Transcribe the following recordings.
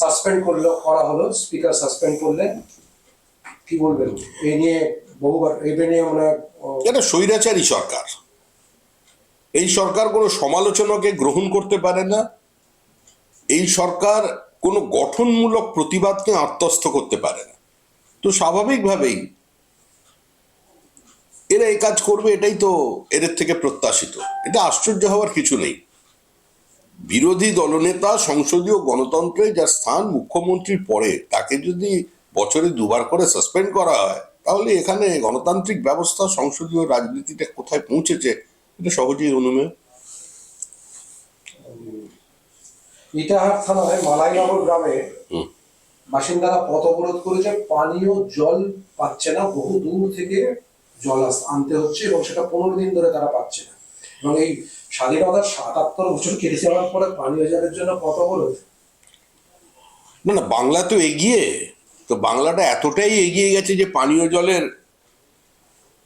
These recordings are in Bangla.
সাসপেন্ড করল করা হলো স্পিকার সাসপেন্ড করলেন কি বলবেন? এই নিয়ে বহুবার এই নিয়ে মানে আহ, এটা স্বৈরাচারী সরকার। এই সরকার কোনো সমালোচনাকে গ্রহণ করতে পারে না। এই সরকার কোনো গঠনমূলক প্রতিবাদকে আত্মস্থ করতে পারে না। তো স্বাভাবিকভাবেই এরা এই কাজ করবে এটাই তো এদের থেকে প্রত্যাশিত। এটা আশ্চর্য হওয়ার কিছু নেই। বিরোধী দলনেতা সংসদীয় গণতন্ত্রে যার স্থান মুখ্যমন্ত্রীর পরে তাকে যদি বছরে দুবার করে সাসপেন্ড করা হয় তাহলে এখানে গণতান্ত্রিক ব্যবস্থা সংসদীয় রাজনীতিটা কোথায় পৌঁছেছে এটা সহজেই অনুমেয় ইটাহার থানায় মালাইনগর গ্রামে। বাসিন্দারা পথ অবরোধ করেছে পানীয় জল পাচ্ছে না বহু দূর থেকে জল আনতে হচ্ছে এবং সেটা পনেরো দিন ধরে তারা পাচ্ছে না এবং এই স্বাধীনতার সাতাত্তর বছর কেটে যাওয়ার পরে পানীয় জলের জন্য পথ অবরোধ না না, বাংলা তো এগিয়ে। তো বাংলাটা এতটাই এগিয়ে গেছে যে পানীয় জলের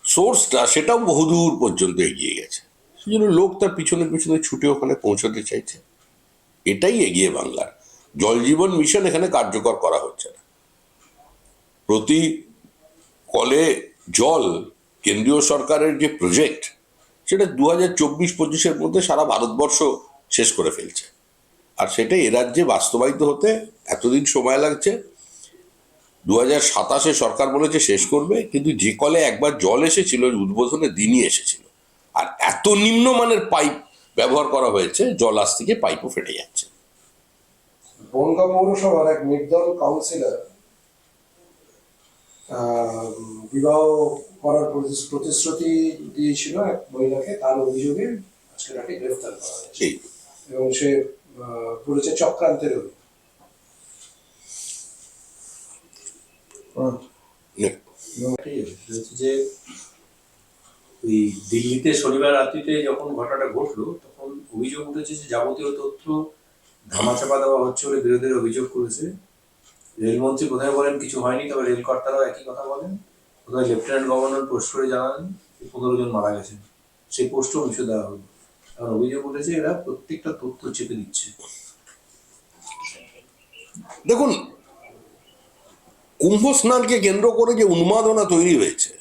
সোর্সটা সেটাও বহুদূর পর্যন্ত এগিয়ে গেছে। সেই জন্য লোক তার পিছনে পিছনে ছুটে ওখানে পৌঁছতে চাইছে। এটাই এগিয়ে বাংলার। জল জীবন মিশন এখানে কার্যকর করা হচ্ছে না। প্রতি কলে জল কেন্দ্রীয় সরকারের যে প্রজেক্ট সেটা দু হাজার চব্বিশ পঁচিশের মধ্যে সারা ভারতবর্ষ শেষ করে ফেলছে। আর সেটা এ রাজ্যে বাস্তবায়িত হতে এতদিন সময় লাগছে। দু হাজার সাতাশে সরকার বলেছে শেষ করবে, কিন্তু যে কলে একবার জল এসেছিল, উদ্বোধনের দিনই এসেছিল। আর এত নিম্নমানের পাইপ ব্যবহার করা হয়েছে, জল আজ থেকে পাইপও ফেটে যাচ্ছে। বনগাঁ পৌরসভার এক নির্দল কাউন্সিলর বিবাহ করার প্রতিশ্রুতি দিয়েছিল এক মহিলাকে তার অভিযোগে আজকে তাকে গ্রেফতার করা হয়েছে। এবং সে আহ, পড়েছে চক্রান্তের অভিযোগ। নে- যে ওই দিল্লিতে শনিবার রাত্রিতে যখন ঘটনাটা ঘটলো তখন অভিযোগ উঠেছে যে যাবতীয় তথ্য ধামাচাপা দেওয়া হচ্ছে বলে বিরোধীরা অভিযোগ করেছে। রেলমন্ত্রী প্রথমে বলেন কিছু হয়নি তবে রেল কর্তারাও একই কথা বলেন। প্রথমে লেফটেন্যান্ট গভর্নর পোস্ট করে জানালেন পনেরো জন মারা গেছেন। সেই পোস্টও মুছে দেওয়া হলো। কারণ অভিযোগ উঠেছে এরা প্রত্যেকটা তথ্য চেপে দিচ্ছে। দেখুন কুম্ভ স্নানকে কেন্দ্র করে যে উন্মাদনা তৈরি হয়েছে,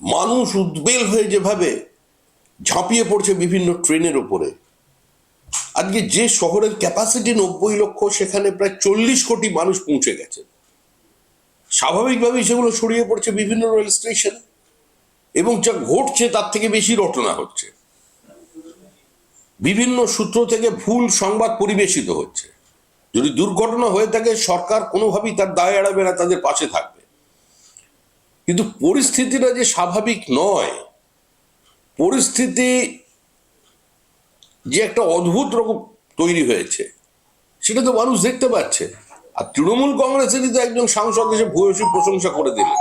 মানুষ উদ্বেল হয়ে যেভাবে ঝাঁপিয়ে পড়ছে বিভিন্ন ট্রেনের ওপরে আজকে যে শহরের ক্যাপাসিটি নব্বই লক্ষ, সেখানে প্রায় চল্লিশ কোটি মানুষ পৌঁছে গেছে স্বাভাবিকভাবেই সেগুলো ছড়িয়ে পড়ছে বিভিন্ন রেল স্টেশন, এবং যা ঘটছে তার থেকে বেশি রটনা হচ্ছে। বিভিন্ন সূত্র থেকে ভুল সংবাদ পরিবেশিত হচ্ছে। যদি দুর্ঘটনা হয়ে থাকে, সরকার কোনোভাবেই তার দায় এড়াবে না, তাদের পাশে থাকবে। কিন্তু পরিস্থিতিটা যে স্বাভাবিক নয়, পরিস্থিতি যে একটা অদ্ভুত রকম তৈরি হয়েছে, সেটা তো মানুষ দেখতে পাচ্ছে। আর তৃণমূল কংগ্রেসেরই তো একজন সাংসদ এসে ভূয়সী প্রশংসা করে দিলেন।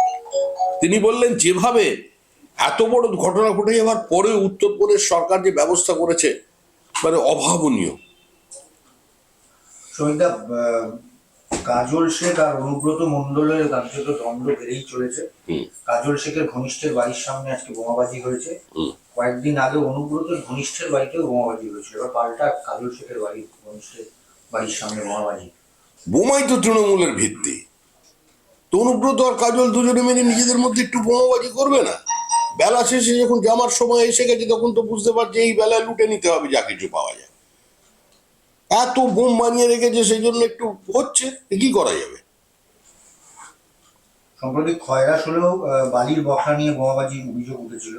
তিনি বললেন যেভাবে এত বড় ঘটনা ঘটে যাওয়ার পরে উত্তরপ্রদেশ সরকার যে ব্যবস্থা করেছে মানে অভাবনীয়। আহ, কাজল শেখ আর অনুব্রত মন্ডলের কার্যত দ্বন্দ্ব বেড়েই চলেছে। কাজল শেখের ঘনিষ্ঠের বাড়ির সামনে আজকে বোমাবাজি হয়েছে। কয়েকদিন আগে অনুব্রতের ঘনিষ্ঠের বাড়িতেও বোমাবাজি হয়েছিল এবার পাল্টা কাজল শেখের বাড়ির ঘনিষ্ঠের বাড়ির সামনে বোমাবাজি। বোমাই তো তৃণমূলের ভিত্তি। তো অনুব্রত আর কাজল দুজনে মিলে নিজেদের মধ্যে একটু বোমাবাজি করবে না? বেলা শেষে যখন জামার সময় এসে গেছে তখন তো বুঝতে পারছে এই বেলায় লুটে নিতে হবে যা কিছু পাওয়া যায়। এত বোম বানিয়ে রেখেছে সেই জন্য একটু হচ্ছে কি করা যাবে? সম্প্রতি খয়রাস হলেও বালির বখরা নিয়ে বোমাবাজির অভিযোগ উঠেছিল।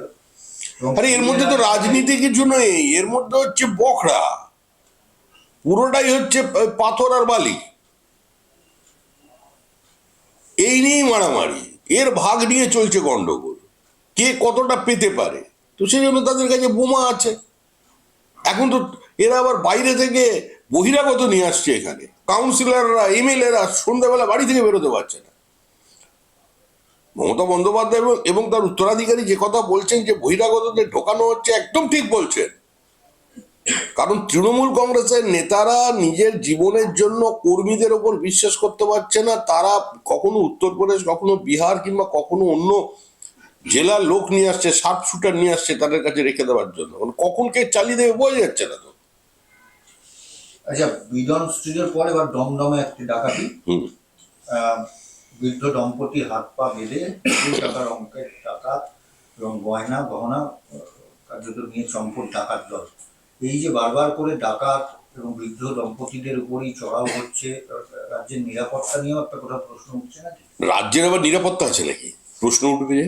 এবং আরে এর মধ্যে তো রাজনীতি কিছু নেই এর মধ্যে হচ্ছে বখরা। পুরোটাই হচ্ছে পাথর আর বালি। এই নিয়েই মারামারি? এর ভাগ নিয়ে চলছে গন্ডগোল। কে কতটা পেতে পারে? তো সেই জন্য তাদের কাছে বোমা আছে। এখন তো এরা আবার বাইরে থেকে বহিরাগত নিয়ে আসছে এখানে। কাউন্সিলররা, এমএলএরা সন্ধ্যাবেলা বাড়ি থেকে বেরোতে পারছে না। মমতা বন্দ্যোপাধ্যায় এবং তার উত্তরাধিকারী যে কথা বলছেন যে বহিরাগতদের ঢোকানো হচ্ছে, একদম ঠিক বলছেন। কারণ তৃণমূল কংগ্রেসের নেতারা নিজের জীবনের জন্য কর্মীদের ওপর বিশ্বাস করতে পারছে না। তারা কখনো উত্তরপ্রদেশ কখনো বিহার কিংবা কখনো অন্য জেলার লোক নিয়ে আসছে শার্প শুটার নিয়ে আসছে তাদের কাছে রেখে দেওয়ার জন্য। মানে কখন কে চালিয়ে দেবে বোঝা যাচ্ছে না তো। আচ্ছা বিডন স্ট্রিটের পর এবার দমদমে একটি ডাকাতি। বৃদ্ধ দম্পতি হাত পা বেঁধে টাকার অঙ্কের টাকা এবং গয়না গহনা কার্যত নিয়ে চম্পট ডাকাত দল। এই যে বারবার করে ডাকাত এবং বৃদ্ধ দম্পতিদের উপরই চড়াও হচ্ছে, রাজ্যের নিরাপত্তা নিয়েও একটা কোথাও প্রশ্ন উঠছে নাকি রাজ্যের আবার নিরাপত্তা আছে নাকি? প্রশ্ন উঠবে যে?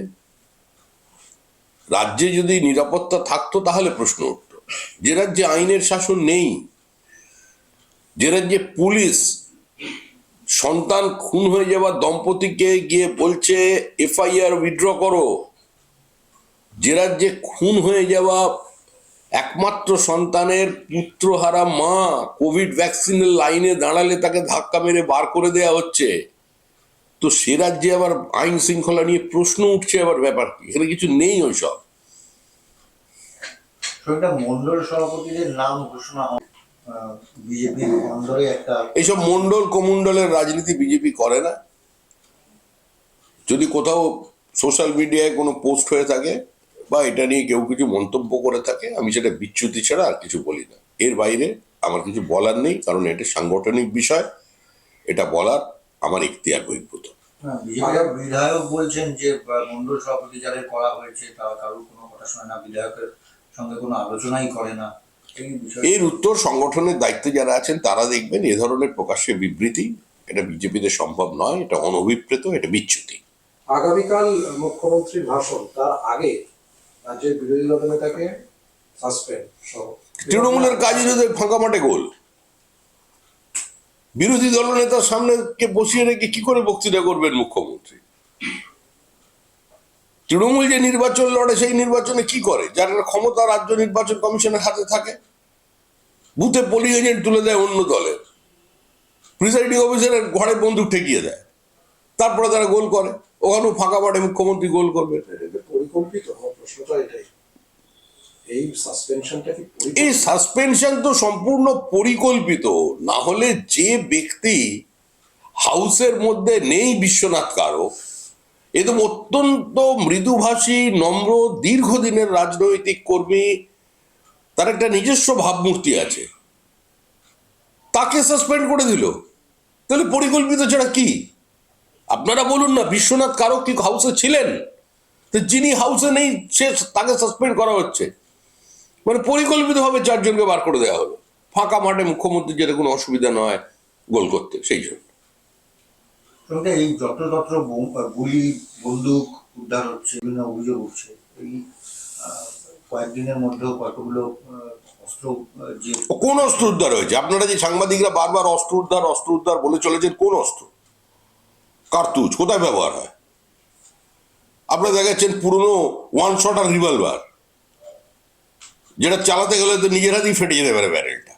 রাজ্যে যদি নিরাপত্তা থাকতো তাহলে প্রশ্ন উঠতো। যে রাজ্যে আইনের শাসন নেই, যে রাজ্যে পুলিশ সন্তান খুন হয়ে যাওয়া দম্পতিকে গিয়ে বলছে, এফআইআর উইথড্র করো। যে রাজ্যে খুন হয়ে যাওয়া একমাত্র সন্তানের পুত্রহারা মা কোভিড ভ্যাকসিনের লাইনে দাঁড়ালে তাকে ধাক্কা মেরে বার করে দেয়া হচ্ছে। তো সে রাজ্যে আবার আইন শৃঙ্খলা নিয়ে প্রশ্ন উঠছে আবার ব্যাপার কি? এখানে কিছু নেই ওইসব। মন্ডল সভাপতিদের নাম ঘোষণা এইসব মন্ডল কমন্ডলের রাজনীতি বিজেপি করে না। যদি কোথাও সোশ্যাল মিডিয়ায় কোনো পোস্ট হয়ে থাকে বা এটা নিয়ে কেউ কিছু মন্তব্য করে থাকে আমি সেটা বিচ্যুতি ছাড়া আর কিছু বলি না। এর বাইরে আমার কিছু বলার নেই কারণ এটা সাংগঠনিক বিষয় এটা বলার আমার এখতিয়ার বহির্ভূত। হ্যাঁ, বিধায়ক বলছেন যে মন্ডল সভাপতি যাদের করা হয়েছে তারা কারোর কোনো কথা শোনে না বিধায়কের সঙ্গে কোনো আলোচনাই করে না। এর উত্তর সংগঠনের দায়িত্বে যারা আছেন তারা দেখবেন এ ধরনের প্রকাশ্যে বিবৃতি এটা বিজেপিতে সম্ভব নয় এটা অনভিপ্রেত এটা বিচ্যুতি। আগামীকাল মুখ্যমন্ত্রীর ভাষণ তার আগে বিরোধী সাসপেন্ড সহ। তৃণমূলের কাজই যদি ফাঁকা মাঠে গোল। বিরোধী দলনেতার সামনে কে বসিয়ে রেখে কি করে বক্তৃতা করবেন মুখ্যমন্ত্রী? তৃণমূল যে নির্বাচন লড়ে, সেই নির্বাচনে কি করে? যার ক্ষমতা রাজ্য নির্বাচন কমিশনের হাতে থাকে। বুথে পোলিং এজেন্ট তুলে দেয় অন্য দলের। প্রিসাইডিং অফিসারের ঘরে বন্দুক ঠেকিয়ে দেয়। তারপরে তারা গোল করে। ওখানেও ফাঁকা মাঠে মুখ্যমন্ত্রী গোল করবে। পরিকল্পিত আমার প্রশ্নটা এটাই। এই সাসপেনশন তো সম্পূর্ণ পরিকল্পিত। না হলে যে ব্যক্তি হাউসের মধ্যে নেই বিশ্বনাথ কারক একদম অত্যন্ত মৃদুভাষী, নম্র, দীর্ঘদিনের রাজনৈতিক কর্মী, তার একটা নিজস্ব ভাবমূর্তি আছে। তাকে সাসপেন্ড করে দিল। তাহলে পরিকল্পিত ছাড়া কি? আপনারা বলুন না, বিশ্বনাথ কারক কি হাউসে ছিলেন? তো যিনি হাউসে নেই সে তাকে সাসপেন্ড করা হচ্ছে। মানে পরিকল্পিতভাবে চারজনকে বার করে দেওয়া হলো। ফাঁকা মাঠে মুখ্যমন্ত্রী যেটা কোনো অসুবিধা নয় গোল করতে সেই জন্য। এই যত্রতত্র গুলি বন্দুক উদ্ধার হচ্ছে বিভিন্ন অভিযোগ উঠছে। এই কয়েকদিনের মধ্যেও কতগুলো অস্ত্র যে কোন অস্ত্র উদ্ধার হয়েছে? আপনারা যে সাংবাদিকরা বারবার অস্ত্র উদ্ধার অস্ত্র উদ্ধার বলে চলেছেন কোন অস্ত্র? কার্তুজ কোথায় ব্যবহার হয়? আপনারা দেখাচ্ছেন পুরনো ওয়ান শট আর রিভলভার যেটা চালাতে গেলে তো নিজের হাতেই ফেটে যেতে পারে ব্যারেলটা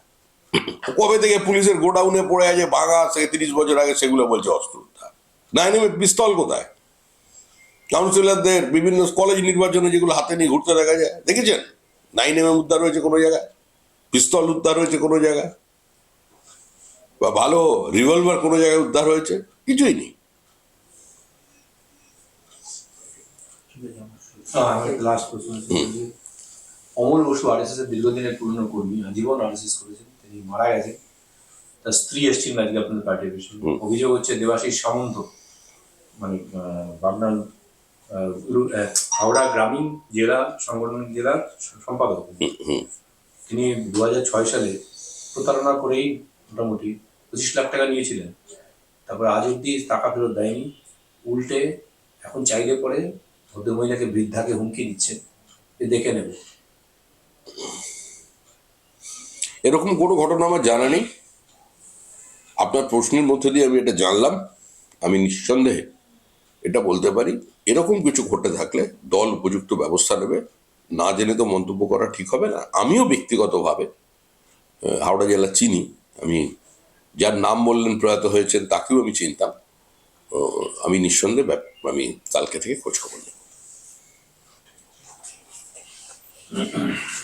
কবে থেকে পুলিশের গোডাউনে পড়ে আছে ভাঙা সে তিরিশ বছর আগে সেগুলো বলছে অস্ত্র উদ্ধার। নাইন এম পিস্তল কোথায়? কাউন্সিলরদের বিভিন্ন কলেজ নির্বাচনে যেগুলো হাতে নিয়ে ঘুরতে দেখা যায়, দেখেছেন? নাইন এম উদ্ধার হয়েছে কোনো জায়গায়? পিস্তল উদ্ধার হয়েছে কোনো জায়গায়? বা ভালো রিভলভার কোনো জায়গায় উদ্ধার হয়েছে? কিছুই নেই ঠিক আছে, আমার শেষ। লাস্ট প্রশ্ন হচ্ছে যে অমল বসু আরএসএস এর দীর্ঘদিনের পুরনো কর্মী আজীবন আরএসএস করেছেন তিনি মারা গেছেন। তার স্ত্রী এসেছিলেন আজকে আপনাদের পার্টির বিষয়ে অভিযোগ হচ্ছে দেবাশিস সামন্ত মানে আহ, হাওড়া গ্রামীণ জেলা সাংগঠনিক জেলার সম্পাদক। তিনি দু ছয় সালে প্রতারণা করেই মোটামুটি পঁচিশ লাখ টাকা নিয়েছিলেন। তারপর আজ অব্দি টাকা ফেরত দেয়নি। উল্টে এখন চাইলে পরে ভদ্রমহিলাকে বৃদ্ধাকে হুমকি দিচ্ছে যে দেখে নেবে। এরকম কোনো ঘটনা আমার জানা নেই। আপনার প্রশ্নের মধ্যে দিয়ে আমি এটা জানলাম। আমি নিঃসন্দেহে এটা বলতে পারি। এরকম কিছু ঘটে থাকলে দল উপযুক্ত ব্যবস্থা নেবে। না জেনে তো মন্তব্য করা ঠিক হবে না। আমিও ব্যক্তিগতভাবে হাওড়া জেলা চিনি। আমি যার নাম বললেন প্রয়াত হয়েছেন, তাকেও আমি চিনতাম। আমি নিঃসন্দেহে আমি কালকে থেকে খোঁজ খবর নেব। Obrigado.